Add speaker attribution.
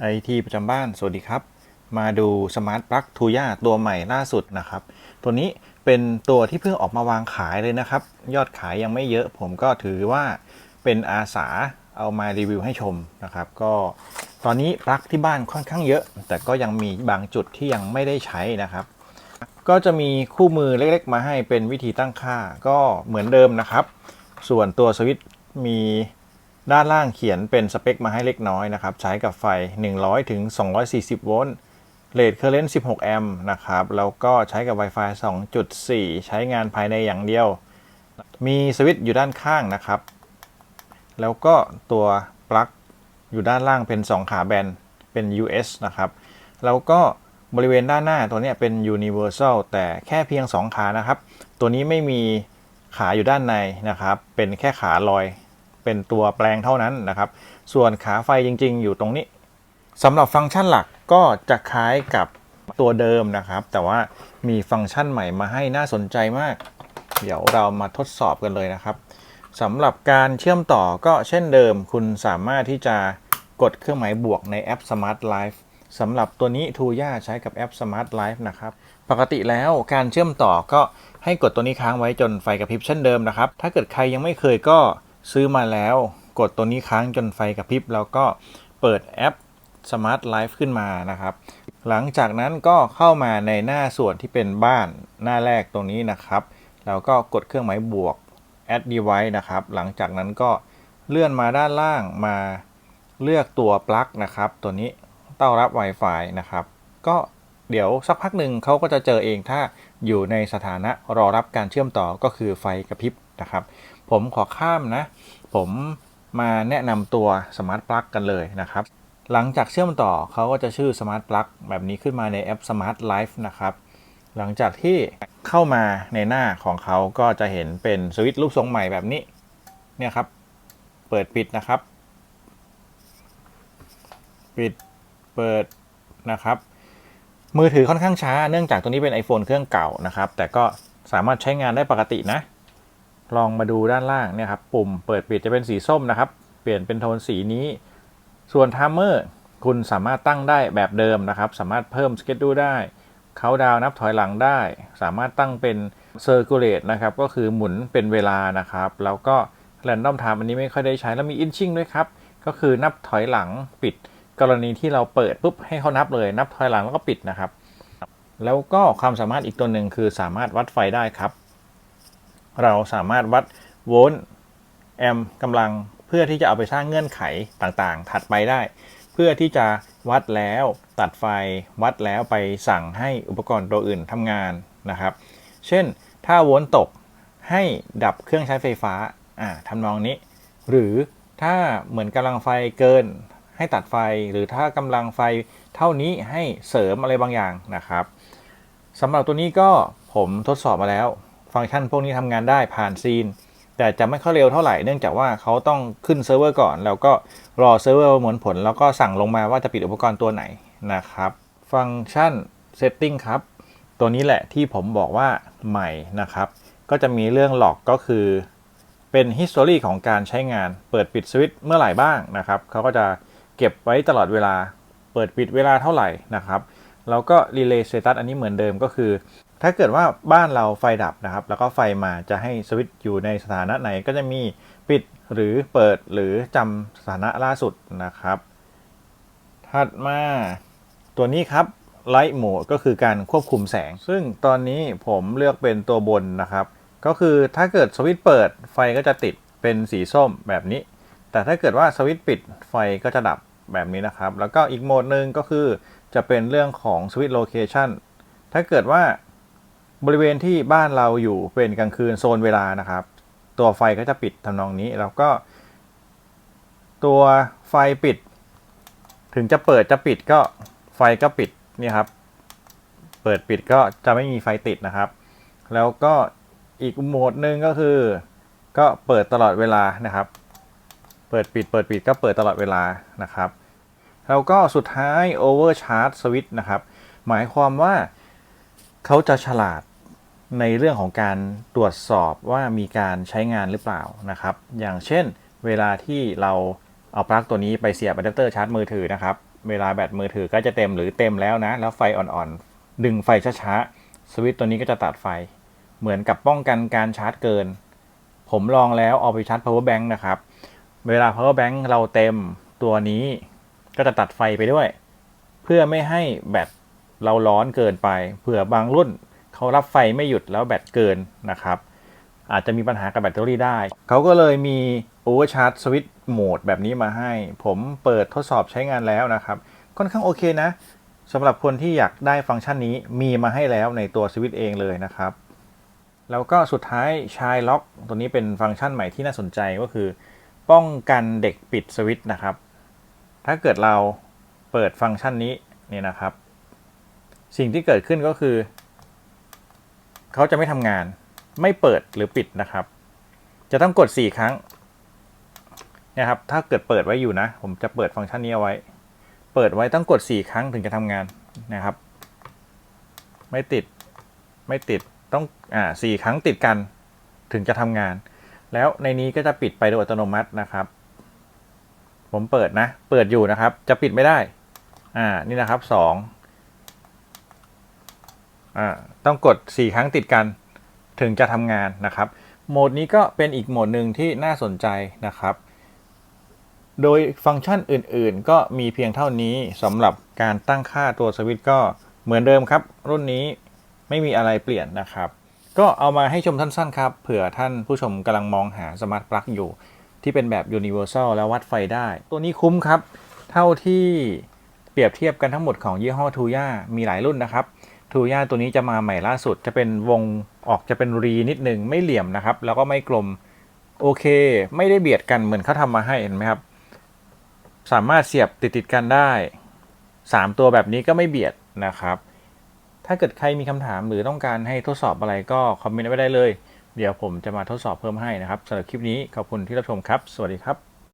Speaker 1: ไอทีประจำบ้าน สวัสดีครับ มาดูสมาร์ทปลั๊กทูย่าตัวใหม่ล่าสุดนะครับ ตัวนี้เป็นตัวที่เพิ่งออกมาวางขายเลยนะครับ ยอดขายยังไม่เยอะผมก็ถือว่าเป็นอาสาเอามารีวิวให้ชมนะครับ ก็ตอนนี้ปลั๊กที่บ้านค่อนข้างเยอะ แต่ก็ยังมีบางจุดที่ยังไม่ได้ใช้นะครับ ก็จะมีคู่มือเล็กๆ มาให้เป็นวิธีตั้งค่าก็เหมือนเดิมนะครับ ส่วนตัวสวิตช์มี ด้านล่างเขียนเป็นสเปคมาให้เล็กน้อยนะครับ ใช้กับไฟ 100 ถึง 240 โวลต์เรทเคอร์เรนต์16 แอมป์นะครับ แล้วก็ใช้กับ Wi-Fi 2.4 ใช้งานภายในอย่างเดียว มีสวิตช์อยู่ด้านข้างนะครับ แล้วก็ตัวปลั๊กอยู่ด้านล่างเป็น 2 ขาแบน เป็น US นะครับ แล้วก็บริเวณด้านหน้าตัวนี้เป็น Universal แต่แค่เพียง 2 ขานะครับ ตัวนี้ไม่มีขาอยู่ด้านในนะครับ เป็นแค่ขาลอย เป็นตัวแปลงเท่านั้นนะครับ ส่วนขาไฟจริง ๆ อยู่ตรงนี้สำหรับฟังก์ชันหลักก็จะคล้ายกับตัวเดิมนะครับ แต่ว่ามีฟังก์ชันใหม่มาให้น่าสนใจมาก เดี๋ยวเรามาทดสอบกันเลยนะครับสำหรับการเชื่อมต่อก็เช่นเดิม คุณสามารถที่จะกดเครื่องหมายบวกในแอป Smart Life สำหรับตัวนี้ทูย่าใช้กับแอป Smart Life นะครับ ปกติแล้วการเชื่อมต่อก็ให้กดตัวนี้ค้างไว้จนไฟกระพริบเช่นเดิมนะครับ ถ้าเกิดใครยังไม่เคยก็ ซื้อมาแล้วกดตัวนี้ค้างจนไฟกระพริบแล้วก็เปิดแอป Smart Life ขึ้นมานะครับ หลังจากนั้นก็เข้ามาในหน้าส่วนที่เป็นบ้านหน้าแรกตรงนี้นะครับ แล้วก็กดเครื่องหมายบวก add device นะครับ หลังจากนั้นก็เลื่อนมาด้านล่างมาเลือกตัวปลั๊กนะครับ ตัวนี้เต้ารับ Wi-Fi นะครับ ก็เดี๋ยวสักพักหนึ่งเขาก็จะเจอเองถ้าอยู่ในสถานะรอรับการเชื่อมต่อก็คือไฟกระพริบนะครับ ผมขอข้ามนะ ผมมาแนะนำตัวสมาร์ทปลั๊กกันเลยนะครับ หลังจากเชื่อมต่อเขาก็จะชื่อ Smart Plug แบบนี้ขึ้นมาในแอป Smart Life นะครับ หลังจากที่เข้ามาในหน้าของเขาก็จะเห็นเป็นสวิตช์รูปทรงใหม่แบบนี้ เนี่ยครับ เปิดปิดนะครับ ปิดเปิดนะครับมือถือค่อนข้างช้า เนื่องจากตัวนี้เป็น iPhone เครื่องเก่านะครับ แต่ก็สามารถใช้งานได้ปกตินะ ลองมาดูด้านล่างเนี่ยครับปุ่มเปิดปิดจะเป็นสีส้มนะครับ เปลี่ยนเป็นโทนสีนี้ ส่วนไทม์เมอร์คุณสามารถตั้งได้แบบเดิมนะครับ สามารถเพิ่มสเกจดูได้เขาดาวนับถอยหลังได้ สามารถตั้งเป็นเซอร์คูลเลตนะครับ ก็คือหมุนเป็นเวลานะครับ แล้วก็แรนดอมไทม์อันนี้ไม่ค่อยได้ใช้แล้วมีอินชิ่งด้วยครับ ก็คือนับถอยหลังปิด กรณีที่เราเปิดปุ๊บให้เขานับเลย นับถอยหลังแล้วก็ปิดนะครับ แล้วก็ความสามารถอีกตัวหนึ่งคือสามารถวัดไฟได้ครับ เราสามารถวัดโวลต์แอมป์กำลังเพื่อที่จะเอาไปสร้างเงื่อนไขต่างๆ ถัดไปได้ เพื่อที่จะวัดแล้วตัดไฟวัดแล้วไปสั่งให้อุปกรณ์ตัวอื่นทำงานนะครับ เช่น ถ้าโวลต์ตกให้ดับเครื่องใช้ไฟฟ้าอ่าทำนองนี้ หรือถ้าเหมือนกำลังไฟเกินให้ตัดไฟ หรือถ้ากำลังไฟเท่านี้ให้เสริมอะไรบางอย่างนะครับสำหรับตัวนี้ก็ผมทดสอบมาแล้ว ฟังก์ชันพวกนี้ทำงานได้ผ่านซีน แต่จะไม่ค่อยเร็วเท่าไหร่เนื่องจากว่าเขาต้องขึ้นเซิร์ฟเวอร์ก่อน แล้วก็รอเซิร์ฟเวอร์ประมวลผล แล้วก็สั่งลงมาว่าจะปิดอุปกรณ์ตัวไหนนะครับ ฟังก์ชัน Setting ครับ ตัวนี้แหละที่ผมบอกว่าใหม่นะครับ ก็จะมีเรื่องหลอกก็คือเป็น history ของการใช้งานเปิดปิดสวิตช์เมื่อไหร่บ้างนะครับเขาก็จะเก็บไว้ตลอดเวลา เปิดปิดเวลาเท่าไหร่นะครับ แล้วก็ relay status อันนี้เหมือนเดิมก็คือ ถ้าเกิดว่าบ้านเราไฟดับนะครับ แล้วก็ไฟมาจะให้สวิตช์อยู่ในสถานะไหนก็จะมีปิดหรือเปิดหรือจำสถานะล่าสุดนะครับ ถัดมาตัวนี้ครับ Light Mode ก็คือการควบคุมแสง ซึ่งตอนนี้ผมเลือกเป็นตัวบนนะครับ ก็คือถ้าเกิดสวิตช์เปิดไฟก็จะติดเป็นสีส้มแบบนี้ แต่ถ้าเกิดว่าสวิตช์ปิดไฟก็จะดับแบบนี้นะครับ แล้วก็อีกโหมดหนึ่งก็คือ จะเป็นเรื่องของสวิตช์โลเคชันถ้าเกิดว่าบริเวณที่บ้านเราอยู่เป็นกลางคืนโซนเวลานะครับ ตัวไฟก็จะปิดทำนองนี้ แล้วก็ ตัวไฟปิด ถึงจะเปิดจะปิดก็ไฟก็ปิดนี่ครับ เปิดปิดก็จะไม่มีไฟติดนะครับ แล้วก็อีกโหมดหนึ่งก็คือ ก็เปิดตลอดเวลานะครับ เปิดปิดเปิดปิดก็เปิดตลอดเวลานะครับ แล้วก็สุดท้าย overcharge switch นะครับ หมายความว่าเขาจะฉลาดในเรื่องของการตรวจสอบว่ามีการใช้งานหรือเปล่านะครับ อย่างเช่น เวลาที่เราเอาปลั๊กตัวนี้ไปเสียบอะแดปเตอร์ชาร์จมือถือนะครับ เวลาแบตมือถือก็จะเต็มหรือเต็มแล้วนะ แล้วไฟอ่อนๆ ดึงไฟช้าๆ สวิตช์ตัวนี้ก็จะตัดไฟ เหมือนกับป้องกันการชาร์จเกิน ผมลองแล้วเอาไปชาร์จ power bank นะครับ เวลา power bank เราเต็มตัวนี้ ก็จะตัดไฟไปด้วย เพื่อไม่ให้แบตเราร้อนเกินไปเผื่อบางรุ่นเขารับไฟไม่หยุดแล้วแบตเกินนะครับ อาจจะมีปัญหากับแบตเตอรี่ได้ เขาก็เลยมี Overcharge Switch Mode แบบนี้มาให้ ผมเปิดทดสอบใช้งานแล้วนะครับ ค่อนข้างโอเคนะสำหรับคนที่อยากได้ฟังก์ชันนี้มีมาให้แล้วในตัวสวิตช์เองเลยนะครับ แล้วก็สุดท้ายชายล็อกตัวนี้เป็นฟังก์ชันใหม่ที่น่าสนใจก็คือ ป้องกันเด็กปิดสวิตช์นะครับ ถ้าเกิดเราเปิดฟังก์ชันนี้นี่นะครับ สิ่งที่เกิดขึ้นก็คือ เขาจะไม่ทำงานไม่เปิดหรือปิดนะครับ จะต้องกด 4 ครั้งนี่ยครับถ้าเกิดเปิดไว้อยู่นะ ผมจะเปิดฟังก์ชันนี้เอาไว้ เปิดไว้ต้องกด 4 ครั้งถึงจะทำงานนะครับ ไม่ติดไม่ติดต้องอ่าสี่ครั้งติดกันถึงจะทำงาน แล้วในนี้ก็จะปิดไปโดยอัตโนมัตินะครับ ผมเปิดนะ เปิดอยู่นะครับ จะปิดไม่ได้ อ่า นี่นะครับสองอ่า ต้องกด 4 ครั้งติดกัน ถึงจะทำงานนะครับ โหมดนี้ก็เป็นอีกโหมดหนึ่งที่น่าสนใจนะครับ โดยฟังก์ชันอื่นๆ ก็มีเพียงเท่านี้สำหรับการตั้งค่าตัวสวิตช์ก็เหมือนเดิมครับ รุ่นนี้ไม่มีอะไรเปลี่ยนนะครับ ก็เอามาให้ชมสั้นๆครับ เผื่อท่านผู้ชมกำลังมองหาสมาร์ทปลั๊กอยู่ ที่เป็นแบบ Universal แล้ววัดไฟได้ ตัวนี้คุ้มครับ เท่าที่เปรียบเทียบกันทั้งหมดของยี่ห้อทูย่ามีหลายรุ่นนะครับทูย่าตัวนี้จะมาใหม่ล่าสุดจะเป็นวงออกจะเป็นรีนิดหนึ่งไม่เหลี่ยมนะครับ แล้วก็ไม่กลมโอเค ไม่ได้เบียดกันเหมือนเขาทำมาให้เห็นไหมครับ สามารถเสียบติดติดกันได้ 3 ตัวแบบนี้ก็ไม่เบียดนะครับ ถ้าเกิดใครมีคำถามหรือต้องการให้ทดสอบอะไรก็คอมเมนต์ไว้ได้เลย เดี๋ยวผมจะมาทดสอบเพิ่มให้นะครับสำหรับคลิปนี้ขอบคุณที่รับชมครับ สวัสดีครับ